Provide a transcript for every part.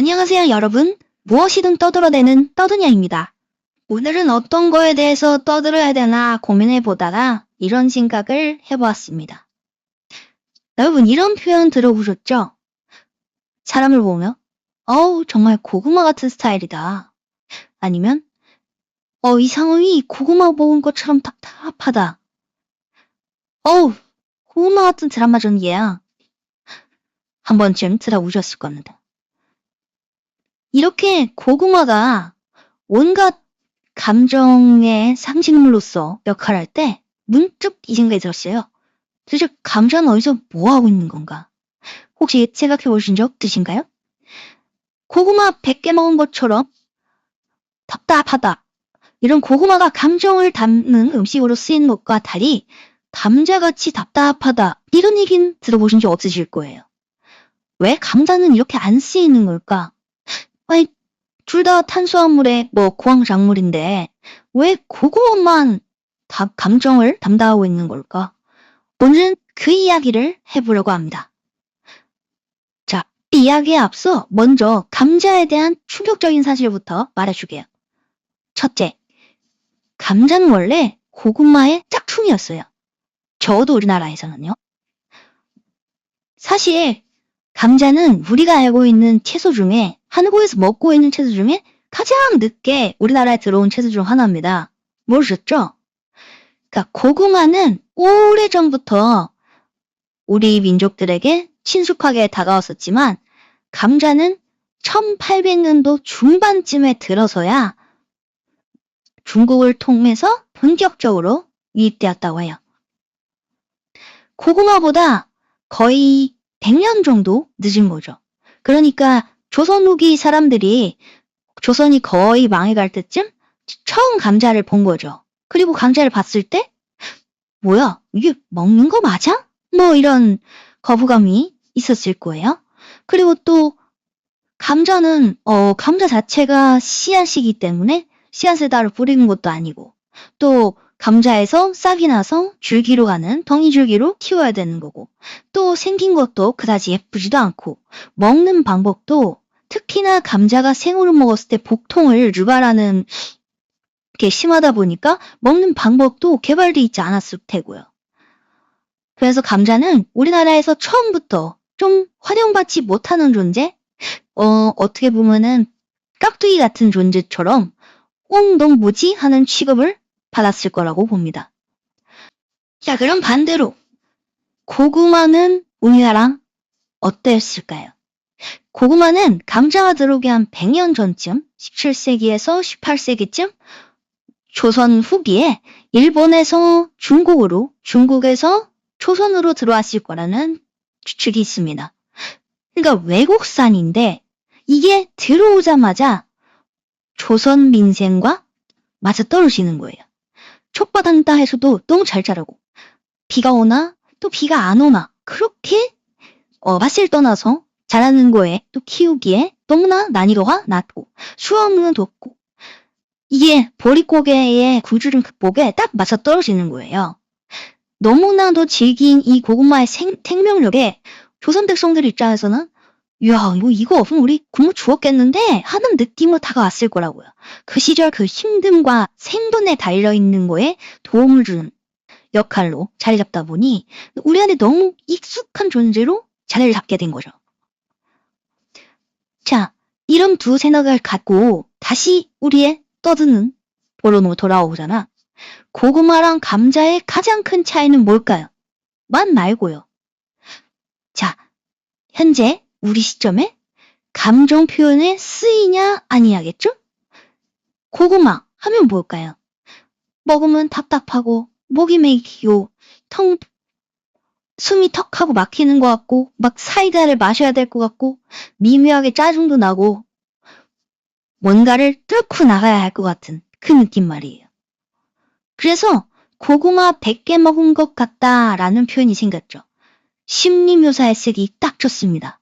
안녕하세요, 여러분. 무엇이든 떠들어대는 떠드냐입니다. 오늘은 어떤 거에 대해서 떠들어야 되나 고민해 보다가 이런 생각을 해보았습니다. 여러분, 이런 표현 들어보셨죠? 사람을 보며, 어우, 정말 고구마 같은 스타일이다. 아니면, 어, 이 상황이 고구마 먹은 것처럼 답답하다. 어우, 고구마 같은 드라마 전개야. 한 번쯤 들어보셨을 겁니다. 이렇게 고구마가 온갖 감정의 상징물로서 역할을 할때 문득 이 생각이 들었어요. 도대체 감자는 어디서 뭐 하고 있는 건가? 혹시 생각해 보신 적 드신가요? 고구마 100개 먹은 것처럼 답답하다. 이런 고구마가 감정을 담는 음식으로 쓰이는 것과 달리 감자같이 답답하다. 이런 얘기는 들어보신 적 없으실 거예요. 왜 감자는 이렇게 안 쓰이는 걸까? 둘 다 탄수화물의 뭐 고황작물인데 왜 그것만 다 감정을 담당하고 있는 걸까? 오늘은 그 이야기를 해보려고 합니다. 자, 이 이야기에 앞서 먼저 감자에 대한 충격적인 사실부터 말해주게요. 첫째, 감자는 원래 고구마의 짝퉁이었어요. 적어도 우리나라에서는요. 사실 감자는 우리가 알고 있는 채소 중에 한국에서 먹고 있는 채소 중에 가장 늦게 우리나라에 들어온 채소 중 하나입니다. 모르셨죠? 그러니까 고구마는 오래전부터 우리 민족들에게 친숙하게 다가왔었지만 감자는 1800년도 중반쯤에 들어서야 중국을 통해서 본격적으로 유입되었다고 해요. 고구마보다 거의 100년 정도 늦은 거죠. 그러니까 조선 후기 사람들이 조선이 거의 망해갈 때쯤 처음 감자를 본 거죠. 그리고 감자를 봤을 때 뭐야 이게 먹는 거 맞아? 뭐 이런 거부감이 있었을 거예요. 그리고 또 감자는 어 감자 자체가 씨앗이기 때문에 따로 뿌리는 것도 아니고 또 감자에서 싹이 나서 줄기로 가는 덩이줄기로 키워야 되는 거고 또 생긴 것도 그다지 예쁘지도 않고 먹는 방법도 특히나 감자가 생으로 먹었을 때 복통을 유발하는 게 심하다 보니까 먹는 방법도 개발돼 있지 않았을 테고요. 그래서 감자는 우리나라에서 처음부터 좀 활용받지 못하는 존재? 어, 어떻게 보면은 깍두기 같은 존재처럼 꽁, 넌 뭐지? 하는 취급을 받았을 거라고 봅니다. 자, 그럼 반대로 고구마는 우리나라랑 어땠을까요? 고구마는 감자가 들어오기 한 100년 전쯤, 17세기에서 18세기쯤 조선 후기에 일본에서 중국으로, 중국에서 조선으로 들어왔을 거라는 추측이 있습니다. 그러니까 외국산인데 이게 들어오자마자 조선 민생과 맞아 떨어지는 거예요. 촉받았다 해서도 너무 잘 자라고. 비가 오나? 또 비가 안 오나? 그렇게? 어, 맛을 떠나서 자라는 거에 또 키우기에 너무나? 난이도가 낮고 수확률은 높고. 이게 보릿고개의 굴주름 극복에 딱 맞아 떨어지는 거예요. 너무나도 질긴 이 고구마의 생, 생명력에 조선 백성들 입장에서는 야, 뭐 이거 없으면 우리 굶어 죽었겠는데 하는 느낌으로 다가왔을 거라고요. 그 시절 그 힘듦과 생존에 달려 있는 거에 도움을 주는 역할로 자리 잡다 보니 우리한테 너무 익숙한 존재로 자리를 잡게 된 거죠. 자, 이런 두 생각을 갖고 다시 우리의 떠드는 보로로 돌아오잖아. 고구마랑 감자의 가장 큰 차이는 뭘까요? 맛 말고요. 자, 현재 우리 시점에 감정 표현에 쓰이냐 아니냐겠죠? 고구마 하면 뭘까요? 먹으면 답답하고 목이 메이고 텅 숨이 턱하고 막히는 것 같고 막 사이다를 마셔야 될 것 같고 미묘하게 짜증도 나고 뭔가를 뚫고 나가야 할 것 같은 그 느낌 말이에요. 그래서 고구마 100개 먹은 것 같다라는 표현이 생겼죠. 심리 묘사에 쓰기 딱 좋습니다.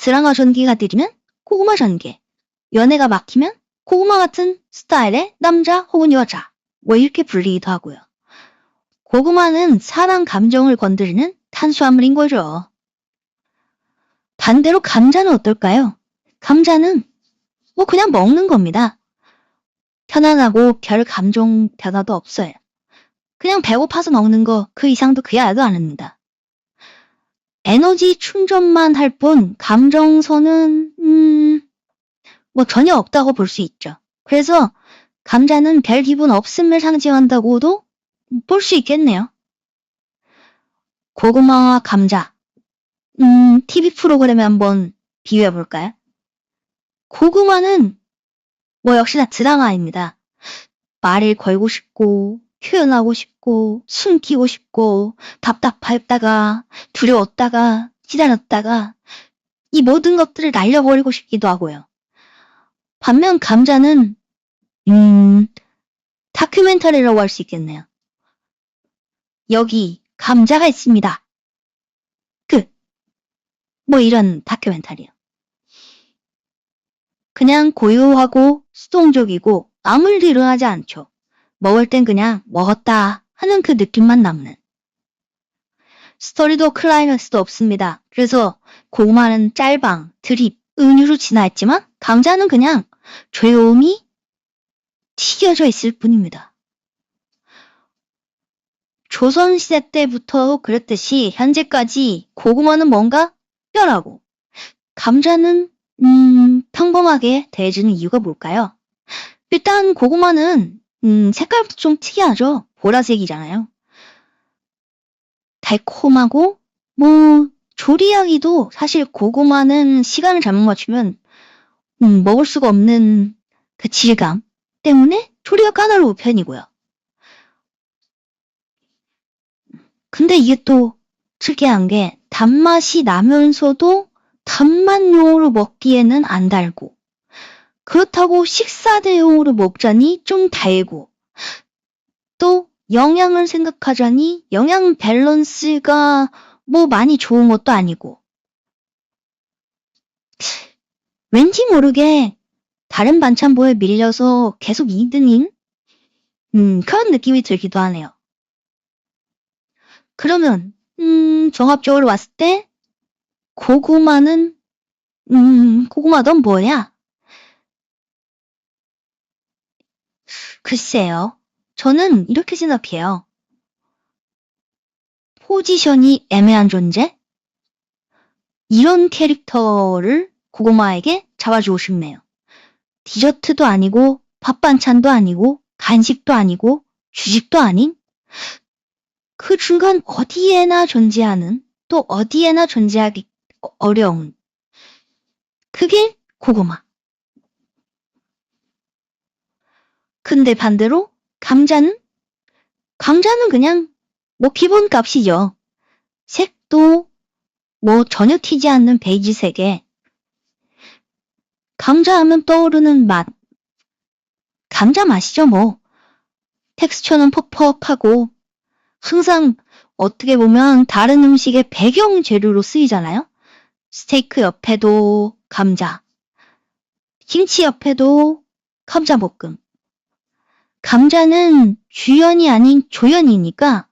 드라마 전개가 들이면 고구마 전개, 연애가 막히면 고구마 같은 스타일의 남자 혹은 여자, 뭐 이렇게 불리기도 하고요. 고구마는 사람 감정을 건드리는 탄수화물인 거죠. 반대로 감자는 어떨까요? 감자는 뭐 그냥 먹는 겁니다. 편안하고 별 감정 변화도 없어요. 그냥 배고파서 먹는 거 그 이상도 그야도 안 합니다. 에너지 충전만 할 뿐 감정선은 음, 뭐 전혀 없다고 볼 수 있죠. 그래서 감자는 별 기분 없음을 상징한다고도 볼 수 있겠네요. 고구마와 감자. 음, TV 프로그램에 한번 비유해 볼까요? 고구마는 뭐 역시나 드라마입니다. 말을 걸고 싶고, 표현하고 싶고, 숨기고 싶고, 답답했다가, 두려웠다가, 기다렸다가, 이 모든 것들을 날려버리고 싶기도 하고요. 반면 감자는, 음, 다큐멘터리라고 할 수 있겠네요. 여기 감자가 있습니다. 끝. 뭐 이런 다큐멘터리요. 그냥 고요하고 수동적이고 아무 일도 일어나지 않죠. 먹을 땐 그냥 먹었다 하는 그 느낌만 남는. 스토리도 클라이맥스도 없습니다. 그래서 고구마는 짤방, 드립, 은유로 진화했지만 감자는 그냥 조용히 튀겨져 있을 뿐입니다. 조선시대 때부터 그랬듯이 현재까지 고구마는 뭔가 특별하고 감자는 음, 평범하게 대해주는 이유가 뭘까요? 일단 고구마는 음, 색깔부터 좀 특이하죠. 보라색이잖아요. 달콤하고 뭐 조리하기도 사실 고구마는 시간을 잘못 맞추면 음, 먹을 수가 없는 그 질감 때문에 조리가 까다로운 편이고요. 근데 이게 또 특이한 게 단맛이 나면서도 단맛용으로 먹기에는 안 달고 그렇다고 식사 대용으로 먹자니 좀 달고 또 영양을 생각하자니 영양 밸런스가 뭐 많이 좋은 것도 아니고 왠지 모르게 다른 반찬보에 밀려서 계속 2등인 음, 그런 느낌이 들기도 하네요. 그러면 음, 종합적으로 봤을 때 고구마는 음, 고구마 넌 뭐야? 글쎄요. 저는 이렇게 생각해요. 포지션이 애매한 존재? 이런 캐릭터를 고구마에게 잡아주고 싶네요. 디저트도 아니고 밥 반찬도 아니고 간식도 아니고 주식도 아닌 그 중간 어디에나 존재하는 또 어디에나 존재하기 어려운 그게 고구마. 근데 반대로 감자는 감자는 그냥 뭐 기본값이죠. 색도 뭐 전혀 튀지 않는 베이지색에 감자 하면 떠오르는 맛. 감자 맛이죠 뭐. 텍스처는 퍽퍽하고 항상 어떻게 보면 다른 음식의 배경 재료로 쓰이잖아요. 스테이크 옆에도 감자, 김치 옆에도 감자 볶음. 감자는 주연이 아닌 조연이니까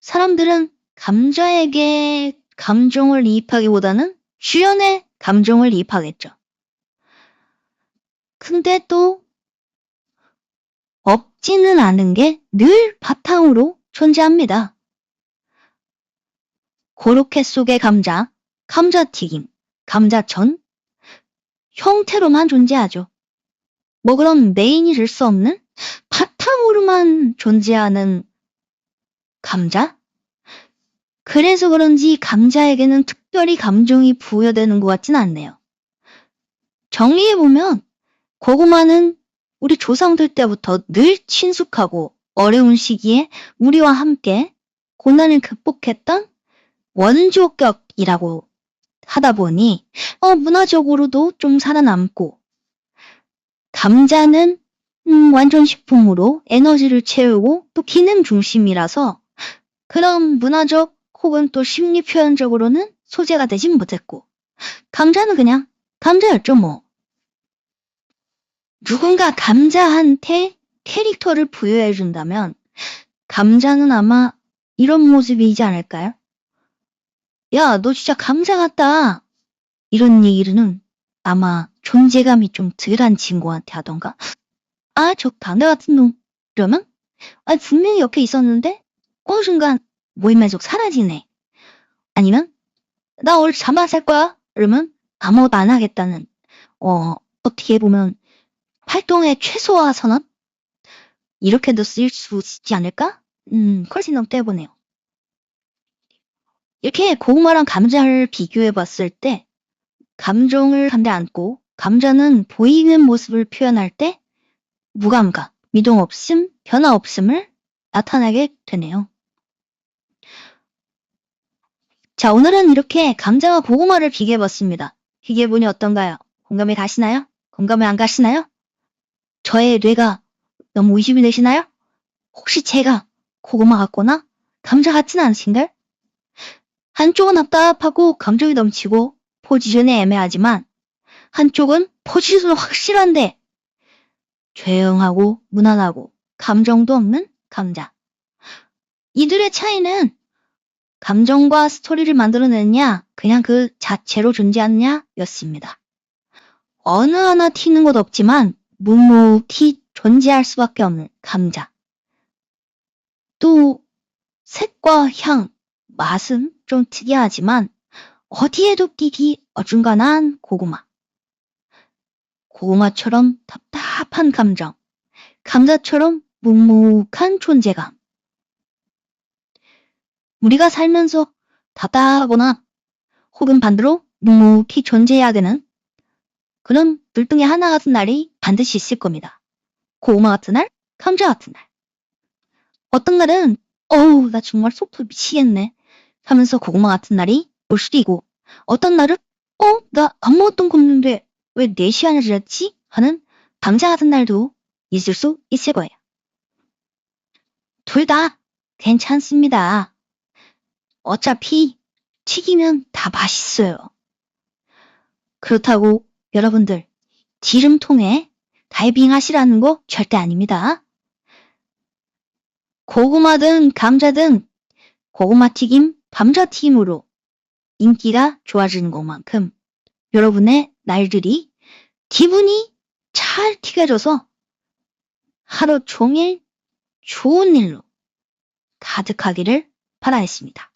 사람들은 감자에게 감정을 이입하기보다는 주연의 감정을 이입하겠죠. 근데 또 없지는 않은 게 늘 바탕으로 존재합니다. 고로케 속의 감자, 감자튀김, 감자전 형태로만 존재하죠. 뭐 그런 메인이 될 수 없는 바탕으로만 존재하는 감자? 그래서 그런지 감자에게는 특별히 감정이 부여되는 것 같진 않네요. 정리해보면 고구마는 우리 조상들 때부터 늘 친숙하고 어려운 시기에 우리와 함께 고난을 극복했던 원조격이라고 하다 보니 어, 문화적으로도 좀 살아남고 감자는 음, 완전 식품으로 에너지를 채우고 또 기능 중심이라서 그런 문화적 혹은 또 심리 표현적으로는 소재가 되진 못했고 감자는 그냥 감자였죠 뭐. 누군가 감자한테 캐릭터를 부여해준다면 감자는 아마 이런 모습이지 않을까요? 야, 너 진짜 감자 같다. 이런 얘기는 아마 존재감이 좀 덜한 친구한테 하던가. 아, 저 강대 같은 놈. 이러면? 아, 분명히 옆에 있었는데, 어느 순간 모임에서 사라지네. 아니면, 나 오늘 잠만 살 거야. 이러면 아무것도 안 하겠다는, 어, 어떻게 보면 활동의 최소화 선언? 이렇게도 쓸수 있지 않을까? 음, 컬신 너무 떼보네요. 이렇게 고구마랑 감자를 비교해 봤을 때, 감정을 감대 않고, 감자는 보이는 모습을 표현할 때, 무감각, 미동 없음, 변화 없음을 나타나게 되네요. 자, 오늘은 이렇게 감자와 고구마를 비교해 봤습니다. 비교해 보니 어떤가요? 공감이 가시나요? 공감이 안 가시나요? 저의 뇌가 너무 의심이 되시나요? 혹시 제가 고구마 같거나 감자 같진 않으신가요? 한쪽은 답답하고 감정이 넘치고 포지션이 애매하지만 한쪽은 포지션은 확실한데 조용하고 무난하고 감정도 없는 감자. 이들의 차이는 감정과 스토리를 만들어내느냐 그냥 그 자체로 존재하느냐 였습니다. 어느 하나 튀는 것 없지만 묵묵히 존재할 수밖에 없는 감자. 또 색과 향, 맛은 좀 특이하지만 어디에도 끼기 어중간한 고구마. 고구마처럼 답답한 감정, 감자처럼 묵묵한 존재감. 우리가 살면서 답답하거나 혹은 반대로 묵묵히 존재해야 되는 그런 둘 중에 하나 같은 날이 반드시 있을 겁니다. 고구마 같은 날, 감자 같은 날. 어떤 날은 어우 나 정말 속도 미치겠네 하면서 고구마 같은 날이 올 수도 있고 어떤 날은 어 나 아무것도 없는데 왜 4시간을 지났지? 하는 감자 같은 날도 있을 수 있을 거예요. 둘 다 괜찮습니다. 어차피 튀기면 다 맛있어요. 그렇다고 여러분들 기름통에 다이빙 하시라는 거 절대 아닙니다. 고구마든 감자든 고구마 튀김, 감자 튀김으로 인기가 좋아지는 것만큼 여러분의 날들이 기분이 잘 튀겨져서 하루 종일 좋은 일로 가득하기를 바라겠습니다.